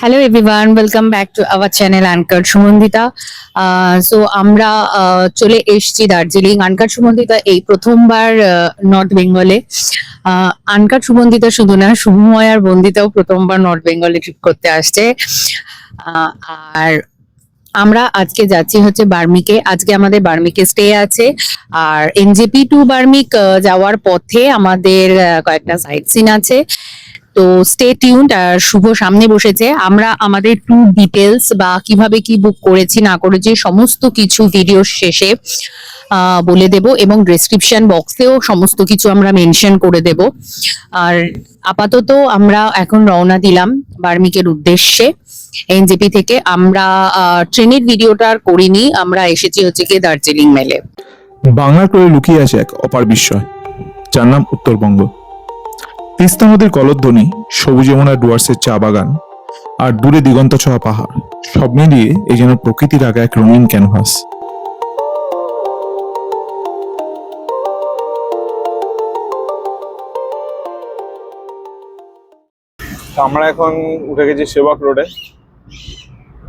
Hello everyone welcome back to our channel anchor Sumandita so আমরা আহ, চলে এসেছি দার্জিলিং। আনকার সুমন্দিতা এই প্রথমবার নর্থ বেঙ্গলে আনকার সুমন্দিতা শুধু না শুভময় আর বন্দিতাও প্রথমবার নর্থ বেঙ্গলে ট্রিপ করতে আসছে। আহ, আর আমরা আজকে যাচ্ছি হচ্ছে বার্মিকে। আজকে আমাদের বার্মিকে স্টে আছে। আর এনজেপি টু বার্মিক যাওয়ার পথে আমাদের কয়েকটা সাইট সিন আছে। তো স্টে টিউন্ড আর শুভ সামনে বসেছে। আমরা আমাদের ট্যুর ডিটেলস বা কীভাবে কি বুক করেছি, না করেছি সমস্ত কিছু ভিডিও শেষে বলে দেব এবং ডেসক্রিপশন বক্সেও সমস্ত কিছু আমরা মেনশন করে দেব। আর আপাতত আমরা এখন রওনা দিলাম বার্মিকের উদ্দেশ্যে এনজেপি থেকে। আমরা ট্রেনের ভিডিওটা আর করিনি, আমরা এসেছি হচ্ছে কি দার্জিলিং মেলে। বাংলার করে লুকিয়ে আছে এক অপার বিস্ময়। যার নাম উত্তরবঙ্গ। তিস্তা নদীর কলধ্বনি সবুজ যমুনা ডুয়ার্সের চা বাগান আর দূরে দিগন্ত ছোঁয়া পাহাড়। সব মিলিয়ে এই যেন প্রকৃতির আগে এক রঙিন ক্যানভাস। আমরা এখন উঠে গেছি সেবক রোডে।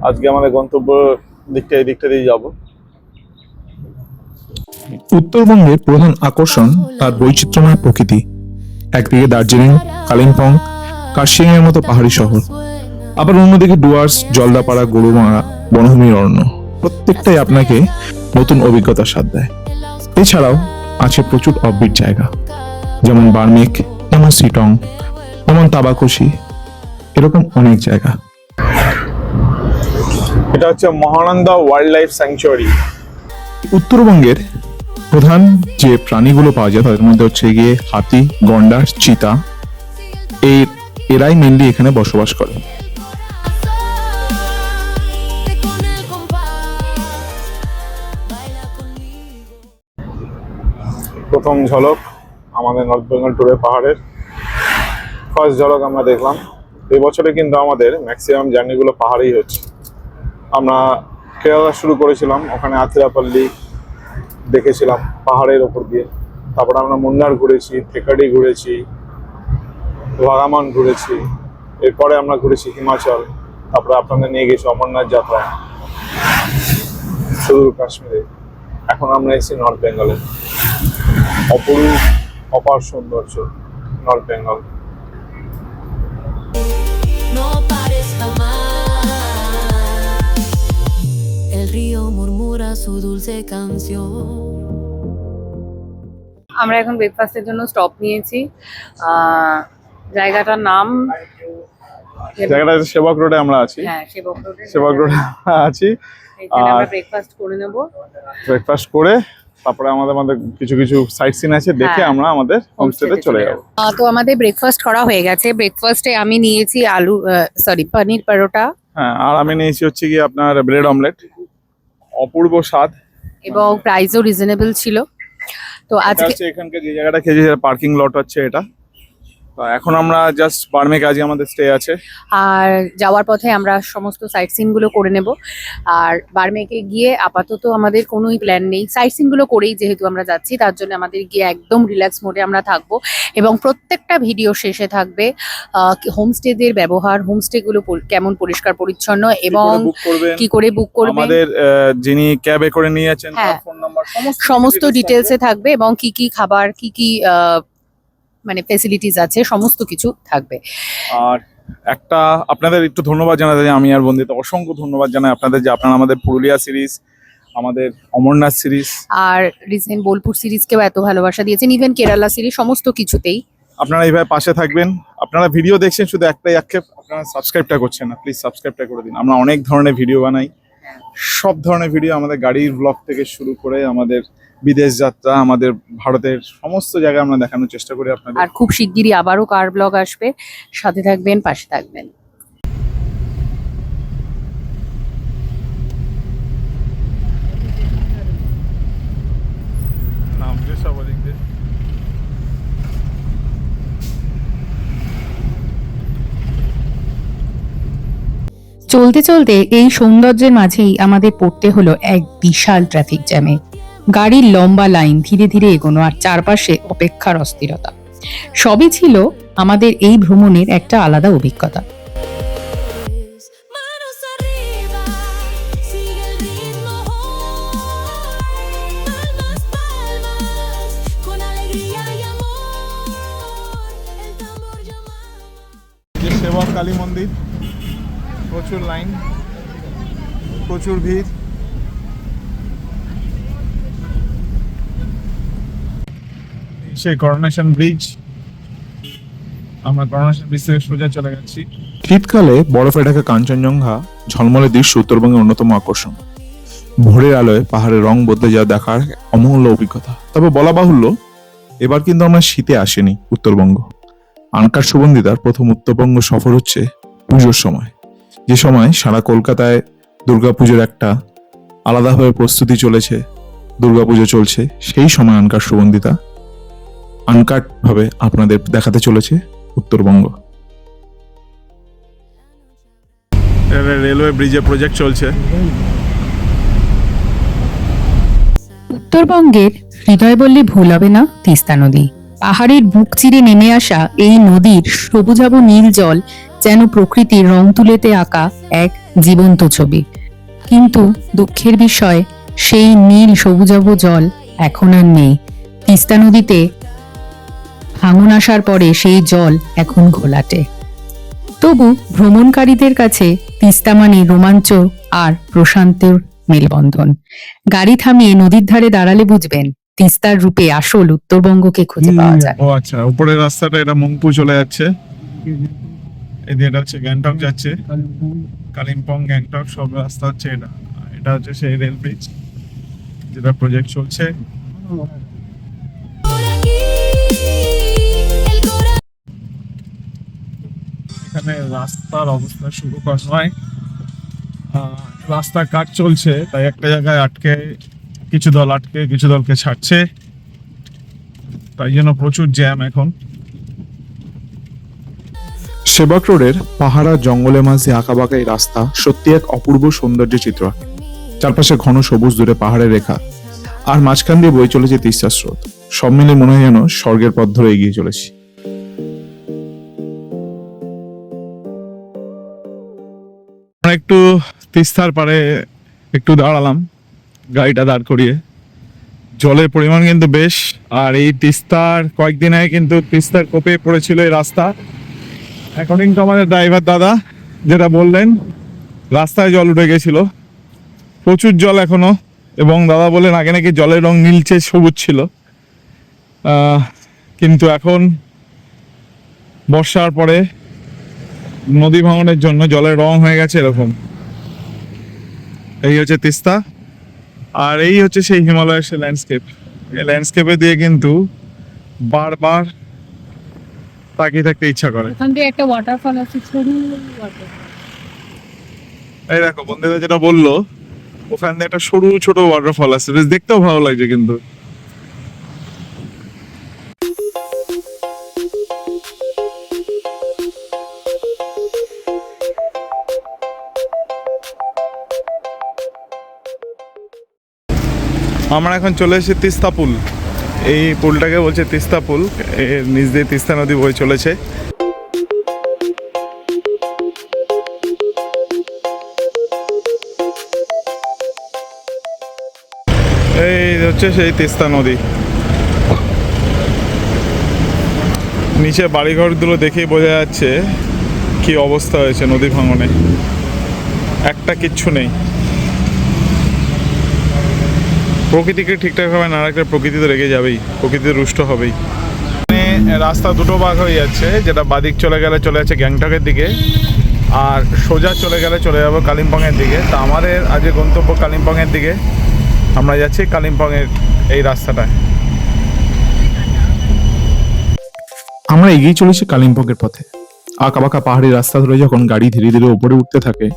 আজকে আমাদের গন্তব্য দিকটা এই দিকটা দিয়ে যাব। উত্তরবঙ্গের প্রধান আকর্ষণ তার বৈচিত্র্যময় প্রকৃতি। একদিকে দার্জিলিং কালিম্পং কার্শিয়াং এর মতো পাহাড়ি শহর। আবার অন্যদিকে ডুয়ার্স জলদাপাড়া গরুমারা বনভূমির অরণ্য। প্রত্যেকটাই আপনাকে নতুন অভিজ্ঞতার স্বাদ দেয়। এছাড়াও আছে প্রচুর অফবিট জায়গা। যেমন বার্মিক যেমন সিটং যেমন তাবাকুশি। এরকম অনেক জায়গা। এটা হচ্ছে মহানন্দা ওয়াইল্ড লাইফ স্যাংচুয়ারি। উত্তরবঙ্গের প্রধান যে প্রাণীগুলো পাওয়া যায় তাদের মধ্যে হচ্ছে গিয়ে হাতি, গন্ডার, চিতা। এই এরাই মেনলি এখানে বসবাস করে. প্রথম ঝলক আমাদের নর্থ বেঙ্গল ট্যুরের পাহাড়ের। ফার্স্ট ঝলক আমরা দেখলাম। এই বছরে কিন্তু আমাদের ম্যাক্সিমাম জার্নিগুলো পাহাড়েই হচ্ছে। আমরা কেরালা শুরু করেছিলাম, ওখানে আতিরাপল্লি দেখেছিলাম পাহাড়ের ওপর দিয়ে। তারপরে আমরা মুন্নার ঘুরেছি, থেকাডি ঘুরেছি, ভাগামান ঘুরেছি, এরপরে আমরা ঘুরেছি হিমাচল। তারপরে আপনাদের নিয়ে গেছি অমরনাথ যাত্রা, সুদূর কাশ্মীরে। এখন আমরা এসেছি নর্থ বেঙ্গলে। অপরূপ অপার সৌন্দর্য north Bengal. Su dulce canción. আমরা এখন ব্রেকফাস্টের জন্য স্টপ নিয়েছি। আহ, জায়গাটার নাম জায়গাটা হচ্ছে সেবক রোডে আমরা আছি। হ্যাঁ সেবক রোডে। সেবক রোডে আছি। এখানে আমরা আর- ব্রেকফাস্ট করে নেব। ব্রেকফাস্ট করে তারপরে আমাদের আমাদের কিছু কিছু সাইট সিন আছে দেখে হ্যাঁ। আমরা আমাদের হোমস্টেতে চলে যাব। আহ, তো আমাদের ব্রেকফাস্ট করা হয়ে গেছে। ব্রেকফাস্টে আমি নিয়েছি আলু সরি পনির পরোটা। হ্যাঁ আর আমি নিয়েছি হচ্ছে কি আপনার ব্রেড অমলেট অপূর্ব স্বাদ। এবং প্রাইসও রিজনেবল ছিল। তো আজকে এখানকার যে জায়গাটা খেয়েছি পার্কিং লট হচ্ছে এটা। এখন আমরা জাস্ট বার্মে কাজে আমাদের স্টে আছে। আর যাওয়ার পথে আমরা সমস্ত সাইট সিনগুলো করে নেব। আর বার্মেকে গিয়ে আপাতত আমাদের কোনোই প্ল্যান নেই। সাইট সিনগুলো করেই যেহেতু আমরা যাচ্ছি তার জন্য আমাদের গিয়ে একদম রিল্যাক্স মোডে আমরা থাকব। এবং প্রত্যেকটা ভিডিও শেষে থাকবে হোমস্টেদের ব্যবহার হোমস্টে গুলো পরি- কেমন পরিষ্কার পরিচ্ছন্ন এবং কি করে বুক করবে আমাদের যিনি ক্যাবে করে নিয়ে যাচ্ছেন তার হ্যাঁ। ফোন নাম্বার সমস্ত ডিটেলসে থাকবে। থাকবে এবং কি কি খাবার কি কি মানে ফেসিলিটিস আছে সমস্ত কিছু থাকবে। আর একটা আপনাদের একটু ধন্যবাদ জানাতে চাই আমি আর বন্দিত অসংখ্য ধন্যবাদ জানাই আপনাদের যে আপনারা আমাদের পুরুলিয়া সিরিজ আমাদের অমরনাথ সিরিজ আর রিসেন্ট বোলপুর সিরিজকেও এত ভালোবাসা দিয়েছেন ইভেন কেরালা সিরিজ সমস্ত কিছুতেই। আপনারা এইভাবে পাশে থাকবেন। আপনারা ভিডিও দেখছেন শুধু একটাই আক্ষেপ আপনারা সাবস্ক্রাইবটা করছেন না প্লিজ সাবস্ক্রাইবটা করে দিন। আমরা অনেক ধরনের ভিডিও বানাই। সব ধরনের ভিডিও আমাদের গাড়ির ব্লগ থেকে শুরু করে আমাদের বিদেশ যাত্রা আমাদের ভারতের সমস্ত জায়গায় আমরা দেখানোর চেষ্টা করি আপনাদের। আর খুব শিগগিরই আবারও কার ব্লগ আসবে সাথে থাকবেন পাশে থাকবেন। চলতে চলতে এই সৌন্দর্যের মাঝেই আমাদের পড়তে হলো এক বিশাল ট্রাফিক জ্যামে গাড়ির লম্বা লাইন ধীরে ধীরে এগোনো আর চারপাশে অপেক্ষার অস্থিরতা। সবই ছিল আমাদের এই ভ্রমণের একটা আলাদা অভিজ্ঞতা। কালী মন্দির? প্রচুর লাইন, প্রচুর ভিড়। সেই করোনেশন ব্রিজ আমরা করোনেশন ব্রিজ থেকে সোজা চলে গেছি। শীতকালে বরফে ঢাকা কাঞ্চনজঙ্ঘা, ঝলমলে দৃশ্য উত্তরবঙ্গের অন্যতম আকর্ষণ। ভোরের আলোয় পাহাড়ের রং বদলে যাওয়া দেখার অমূল্য অভিজ্ঞতা। তবে বলা বাহুল্য, এবার কিন্তু আমরা শীতে আসেনি উত্তরবঙ্গ। আনকার সুগন্ধিতার প্রথম উত্তরবঙ্গ সফর হচ্ছে পুজোর সময়। যে সময় সারা কলকাতায় দুর্গাপুজোর একটা আলাদাভাবে প্রস্তুতি চলেছে, দুর্গাপুজো চলছে, সেই সময় আনকার সুগন্ধিতা আনকাট ভাবে আপনাদের দেখাতে চলেছে উত্তরবঙ্গ। রেলওয়ে ব্রিজে প্রজেক্ট চলছে। উত্তরবঙ্গের হৃদয় বললে ভুল হবে না তিস্তা নদী। পাহাড়ের বুক চিরে নেমে আসা এই নদীর সবুজাব নীল জল যেন প্রকৃতির রং তুলেতে আঁকা এক জীবন্ত ছবি। কিন্তু দুঃখের বিষয় সেই নীল সবুজাব জল এখন আর নেই। তিস্তা নদীতে ভাঙন আসার পরে সেই জল এখন ঘোলাটে। তবু ভ্রমণকারীদের কাছে তিস্তা মানে রোমাঞ্চ আর প্রশান্তের মেলবন্ধন। গাড়ি থামিয়ে নদীর ধারে দাঁড়ালে বুঝবেন তিস্তার রূপে আসল উত্তরবঙ্গকে খুঁজে পাওয়া যায়। ও আচ্ছা উপরের রাস্তাটা এটা মংপু চলে যাচ্ছে। এটা হচ্ছে গ্যাংটক যাচ্ছে। কালিম্পং গ্যাংটক সব রাস্তা হচ্ছে এটা। এটা হচ্ছে সেই রেল ব্রিজ যেটা প্রজেক্ট চলছে। এখানে রাস্তার অবস্থা শুরু করা নয় আহ, রাস্তা কাজ চলছে তাই একটা জায়গায় আটকে কিছু দল আটকে কিছু দলকে ছাড়ছে। তাই জন্য প্রচুর জ্যাম এখন। সেবক রোডের পাহাড়া জঙ্গলের মাঝে আঁকাবাঁকা এই রাস্তা সত্যি এক অপূর্ব সৌন্দর্য চিত্র। চারপাশে ঘন সবুজ দূরে পাহাড়ের রেখা আর মাঝখান দিয়ে বয়ে চলেছে তিস্তার স্রোত। সব মিলে মনে হয় যেন স্বর্গের পথ ধরে এগিয়ে চলেছি। একটু তিস্তার পারে একটু দাঁড়ালাম, গাড়িটা দাঁড় করিয়ে। জলের পরিমাণ কিন্তু বেশ, আর এই তিস্তার কয়েকদিন আগে কিন্তু তিস্তার কোপে পড়েছিল এই রাস্তা। অ্যাকর্ডিং টু আমাদের ড্রাইভার দাদা, যেটা বললেন, রাস্তায় জল উঠে গেছিল। প্রচুর জল এখনও, এবং দাদা বললেন আগে নাকি জলের রং নীলচে সবুজ ছিল। কিন্তু এখন বর্ষার পরে নদী ভাঙনের জন্য জলের রং হয়ে গেছে এরকম। এই হচ্ছে তিস্তা আর এই হচ্ছে সেই হিমালয়ের সেই ল্যান্ডস্কেপ এই ল্যান্ডস্কেপে দিয়ে কিন্তু বারবার তাকিয়ে থাকতে ইচ্ছা করে। ওখান দিয়ে একটা ওয়াটারফল আছে সরু এই দেখো বন্ধুরা যেটা বলল ওখান দিয়ে একটা সরু ছোট ওয়াটারফল আছে বেশ দেখতেও ভালো লাগছে কিন্তু। আমরা এখন চলে এসেছি তিস্তা পুল। এই পুলটাকে বলছে তিস্তা পুল। এর নিচ দিয়ে তিস্তা নদী বয়ে চলেছে। এই হচ্ছে সেই তিস্তা নদী। নিচে বাড়িঘরগুলো দেখেই বোঝা যাচ্ছে কি অবস্থা হয়েছে নদী ভাঙনে। একটা কিচ্ছু নেই। প্রকৃতিকে ঠিকঠাকভাবে না রাখলে প্রকৃতি তো রেগে যাবেই প্রকৃতি রুষ্ট হবেই। মানে রাস্তা দুটো ভাগ হয়ে যাচ্ছে যেটা বাদিক চলে গেলে চলে যাচ্ছে গ্যাংটকের দিকে আর সোজা চলে গেলে চলে যাব কালিম্পংয়ের দিকে। তা আমাদের আজকে গন্তব্য কালিম্পংয়ের দিকে। আমরা যাচ্ছি কালিম্পংয়ের এই রাস্তাটায়। আমরা এগিয়ে চলেছি কালিম্পংয়ের পথে। আঁকাবাঁকা পাহাড়ি রাস্তা ধরে যখন গাড়ি ধীরে ধীরে উপরে উঠতে থাকে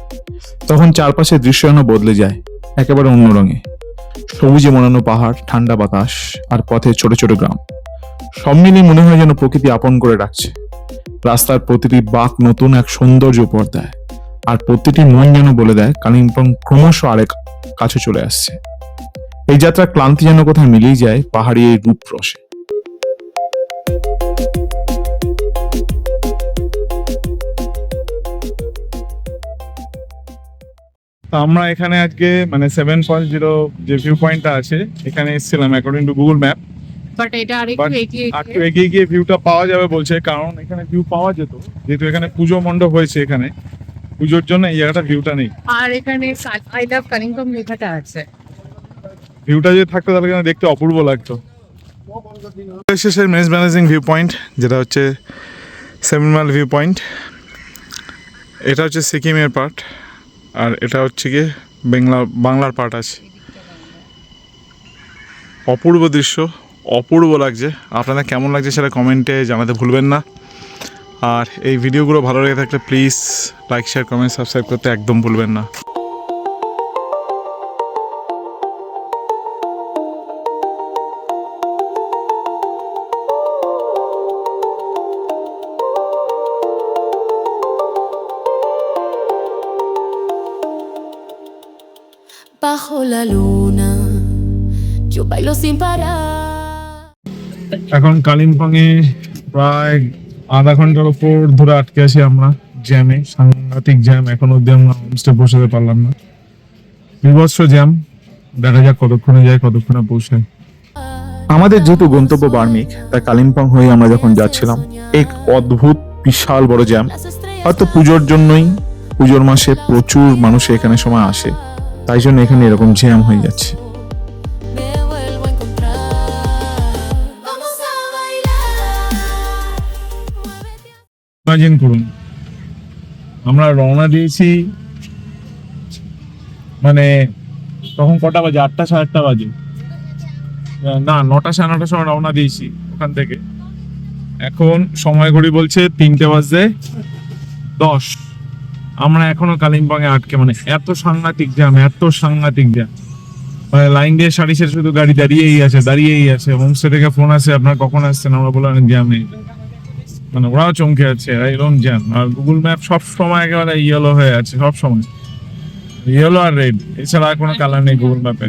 তখন চারপাশের দৃশ্য যেন বদলে যায় একেবারে অন্য রঙে। সবুজে মোড়ানো পাহাড়, ঠান্ডা বাতাস আর পথে ছোট ছোট গ্রাম। সব মিলিয়ে মনে হয় যেন প্রকৃতি আপন করে রাখছে। রাস্তার প্রতিটি বাঁক নতুন এক সৌন্দর্য উপহার দেয়। আর প্রতিটি মন যেন বলে দেয়, কালিম্পং ক্রমশ আরেক কাছে চলে আসছে। এই যাত্রা ক্লান্তি যেন কোথায় মিলিয়ে যায়, পাহাড়ি এই রূপ রসে তো আমরা এখানে আজকে মানে সেভেন পয়েন্ট জিরো যে ভিউ পয়েন্টটা আছে এখানে এসেছিলাম according to Google map but এটা আর একটু এগিয়ে একটু এগিয়ে গিয়ে ভিউটা পাওয়া যাবে বলছে কারণ এখানে ভিউ পাওয়া যেত। যেহেতু এখানে পুজো মণ্ডপ হয়েছে এখানে পুজোর জন্য এই জায়গাটা ভিউটা নেই। আর এখানে আই লাভ কালিম্পং লেখাটা আছে। ভিউটা যদি থাকতো তাহলে এখানে দেখতে অপূর্ব লাগতো। শেষের মেস ম্যানেজিং ভিউ পয়েন্ট যেটা হচ্ছে সেভেন মাইল ভিউ পয়েন্ট এটা হচ্ছে সিকিমের পার্ট আর এটা হচ্ছে গিয়ে বাংলা, বাংলার পার্ট আছে। অপূর্ব দৃশ্য, অপূর্ব লাগছে। আপনাদের কেমন লাগছে সেটা কমেন্টে জানাতে ভুলবেন না। আর এই ভিডিওগুলো ভালো লেগে থাকলে please like share comment subscribe করতে একদম ভুলবেন না। Bajo la luna, yo bailo sin parar. এখন কালিম্পংয়ে প্রায় আধা ঘণ্টার উপর ধরে আটকে আছি আমরা জ্যামে সাংঘাতিক জ্যাম এখন অব্দি আমরা হোমস্টে পৌঁছাতে পারলাম না। বিভৎস জ্যাম দেখা যাক কতক্ষণে যায় কতক্ষণে পৌঁছায়। আমাদের যেহেতু গন্তব্য বার্মিক তাই কালিম্পং হয়ে আমরা যখন যাচ্ছিলাম এক অদ্ভুত বিশাল বড় জ্যাম। হয়তো পুজোর জন্যই পুজোর মাসে প্রচুর মানুষ এখানে সময় আসে। তাই জন্য এখানে এরকম জ্যাম হয়ে যাচ্ছে. ইমাজিন করুন আমরা রওনা দিয়েছি। মানে তখন কটা বাজে? আটটা সাড়ে আটটা বাজে। না নটা সাড়ে নটার সময় রওনা দিয়েছি ওখান থেকে। এখন সময় ঘড়ি বলছে তিনটে বাজে দশ। আমরা এখনও কালিম্পংয়ে আটকে মানে এত সাংঘাতিক জ্যাম, এত সাংঘাতিক জ্যাম। মানে লাইন দিয়ে সারি শেষ শুধু গাড়ি দাঁড়িয়েই আছে দাঁড়িয়েই আছে। এবং হোমস্টে থেকে ফোন আসে, আপনার কখন আসছেন? আমরা বললাম জ্যাম নেই। মানে ওরাও চমকে আছে এরকম জ্যাম আর গুগল ম্যাপ সব সময় একেবারে ইয়েলো হয়ে আছে, সব সময়। ইয়েলো আর রেড এছাড়া আর কোনো কালার নেই গুগল ম্যাপে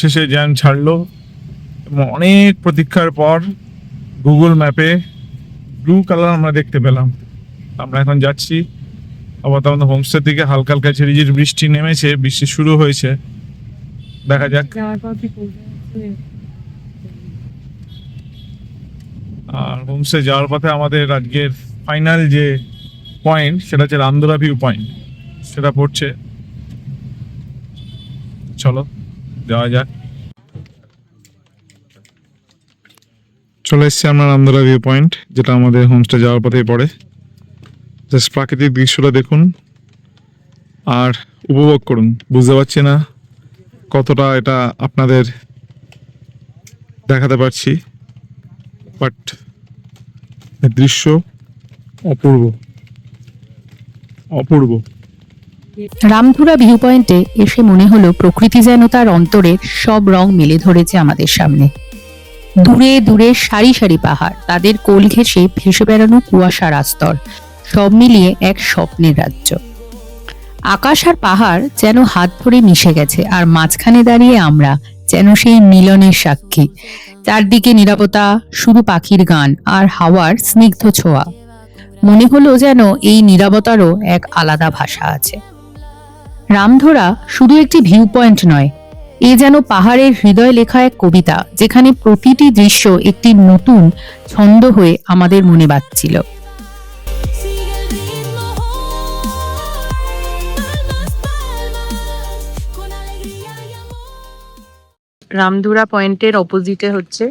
শেষে জ্যাম ছাড়লো, এবং অনেক প্রতীক্ষার পর গুগল ম্যাপে ব্লু কালার আমরা দেখতে পেলাম। আমরা এখন যাচ্ছি আবার আমাদের হোমস্টের দিকে। হালকা হালকা ঝিরিঝিরি বৃষ্টি নেমেছে বৃষ্টি শুরু হয়েছে। দেখা যাক। আর হোমস্টে যাওয়ার পথে আমাদের আজকের ফাইনাল যে পয়েন্ট সেটা হচ্ছে রামদোলা ভিউ পয়েন্ট সেটা পড়ছে। চলো যাওয়া যাক। চলে এসছি আমরা রামদোলা ভিউ পয়েন্ট যেটা আমাদের হোমস্টে যাওয়ার পথেই পড়ে। জাস্ট প্রাকৃতিক দৃশ্যটা দেখুন আর উপভোগ করুন। বুঝতে পারছি না কতটা এটা আপনাদের দেখাতে পারছি বাট দৃশ্য অপূর্ব। অপূর্ব। রামধুরা ভিউ পয়েন্টে এসে মনে হলো প্রকৃতি যেন তার অন্তরের সব রং মেলে ধরেছে আমাদের সামনে। দূরে দূরে সারি সারি পাহাড়। তাদের কোল ঘেঁষে ভেসে বেড়ানো কুয়াশার আস্তর। সব মিলিয়ে এক স্বপ্নের রাজ্য। আকাশ আর পাহাড় যেন হাত ধরে মিশে গেছে, আর মাঝখানে দাঁড়িয়ে আমরা যেন সেই মিলনের সাক্ষী। চারদিকে নিরাপত্তা, শুধু পাখির গান আর হাওয়ার স্নিগ্ধ ছোঁয়া। মনে হলো যেন এই নিরাপত্তারও এক আলাদা ভাষা আছে। রামধরা শুধু একটি ভিউ পয়েন্ট নয় এ যেন পাহাড়ের হৃদয় লেখা এক কবিতা, যেখানে প্রতিটি দৃশ্য একটি নতুন ছন্দ হয়ে আমাদের মনে amor. রামধুরা পয়েন্টের অপোজিটে হচ্ছে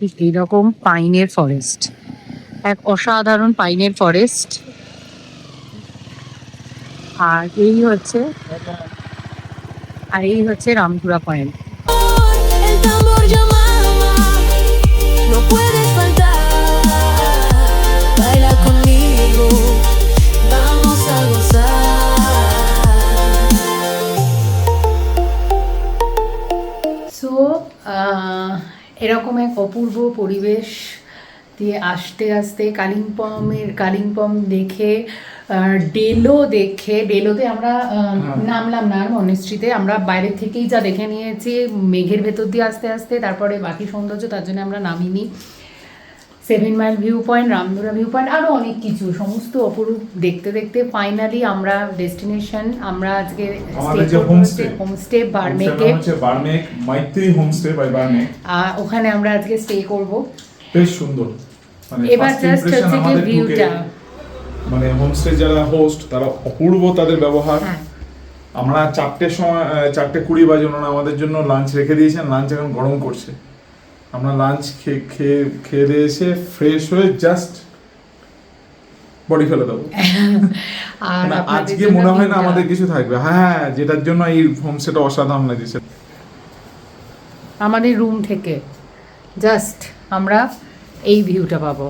ঠিক এইরকম পাইনের ফরেস্ট এক অসাধারণ পাইনের ফরেস্ট আর এই হচ্ছে আর এই হচ্ছে রামধুরা পয়েন্ট uh, এরকম এক অপূর্ব পরিবেশ দিয়ে আসতে আসতে কালিম্পংয়ের কালিম্পং দেখে ডেলো দেখে ডেলোতে আমরা নামলাম না মনেস্ট্রিতে আমরা বাইরে থেকেই যা দেখে নিয়েছি মেঘের ভেতর দিয়ে আস্তে আস্তে তারপরে বাকি সৌন্দর্য তার জন্য আমরা নামিনি। Seven mile view point Ramdhura view point আরও অনেক কিছু সমস্ত অপরূপ দেখতে দেখতে ফাইনালি আমরা ডেস্টিনেশন আমরা আজকে হোমস্টে বার্মেকে ওখানে আমরা আজকে স্টে করব। বেশ সুন্দর। এবার জাস্ট হচ্ছে কি ভিউটা মানে হোমস্টে যারা হোস্ট তারা অপূর্ব তাদের ব্যবহার। হ্যাঁ। আমরা চারটের সময় চারটে কুড়ি বাজে ওনারা আমাদের জন্য লাঞ্চ রেখে দিয়েছেন। লাঞ্চ এখন গরম করছে। আমরা লাঞ্চ খেয়ে খেয়ে খেয়ে দিয়ে এসে ফ্রেশ হয়ে জাস্ট বডি ফেলে দেবো। আর না, আপনাদের আজকে মনে হয় না আমাদের কিছু থাকবে। হ্যাঁ যেটার জন্য এই হোমস্টেটা অসাধারণ লাগছে। আমাদের রুম থেকে। জাস্ট আমরা এই ভিউটা পাবো।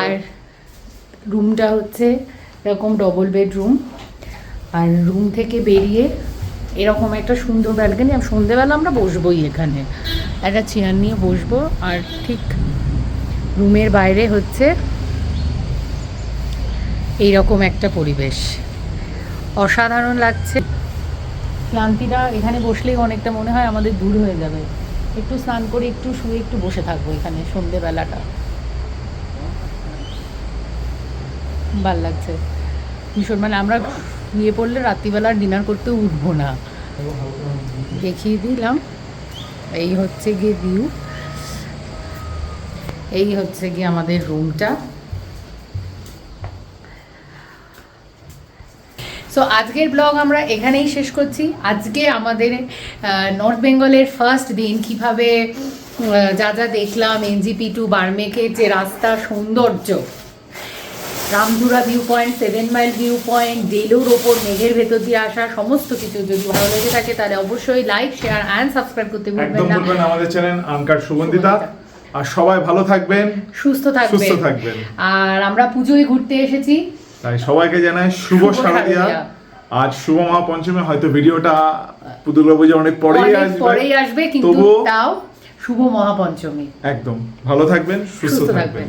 আর রুমটা হচ্ছে এরকম ডবল বেডরুম আর রুম থেকে বেরিয়ে এরকম একটা সুন্দর ব্যালকনি আর সন্ধেবেলা আমরা বসবোই এখানে। একটা চেয়ার নিয়ে বসবো আর ঠিক রুমের বাইরে হচ্ছে এইরকম একটা পরিবেশ। অসাধারণ লাগছে। ক্লান্তিটা এখানে বসলেই অনেকটা মনে হয় আমাদের দূর হয়ে যাবে। একটু স্নান করে একটু শুয়ে একটু বসে থাকব এখানে সন্ধেবেলাটা। ভালো লাগছে। ভীষণ মানে আমরা নিয়ে পড়লে রাত্রিবেলা ডিনার করতে উঠবো না। দেখিয়ে দিলাম। এই হচ্ছে গিয়ে ভিউ এই হচ্ছে গিয়ে আমাদের রুমটা সো আজকের ব্লগ আমরা এখানেই শেষ করছি। আজকে আমাদের নর্থ বেঙ্গলের ফার্স্ট দিন। কীভাবে যা যা দেখলাম এনজিপি টু বার্মেকের যে রাস্তা সৌন্দর্য। Ramdhura view point seven mile view point ডেলোর ওপর মেঘের ভেতর দিয়ে আসা সমস্ত কিছু। যদি ভালো লেগে থাকে তাহলে অবশ্যই লাইক শেয়ার অ্যান্ড সাবস্ক্রাইব করতে ভুলবেন না। আমাদের চ্যানেল আনকার সুগন্ধিতা। আর সবাই ভালো থাকবেন সুস্থ থাকবেন। সুস্থ থাকবেন। আর আমরা পুজোয় ঘুরতে এসেছি। তাই সবাইকে জানাই শুভ সারাদিয়া শারদিয়া। আজ শুভ মহাপঞ্চমী হয়তো ভিডিওটা দুর্গাপূজা অনেক পরেই অনেক আসবে পরেই আসবে কিন্তু তাও শুভ মহাপঞ্চমী। একদম ভালো থাকবেন সুস্থ থাকবেন।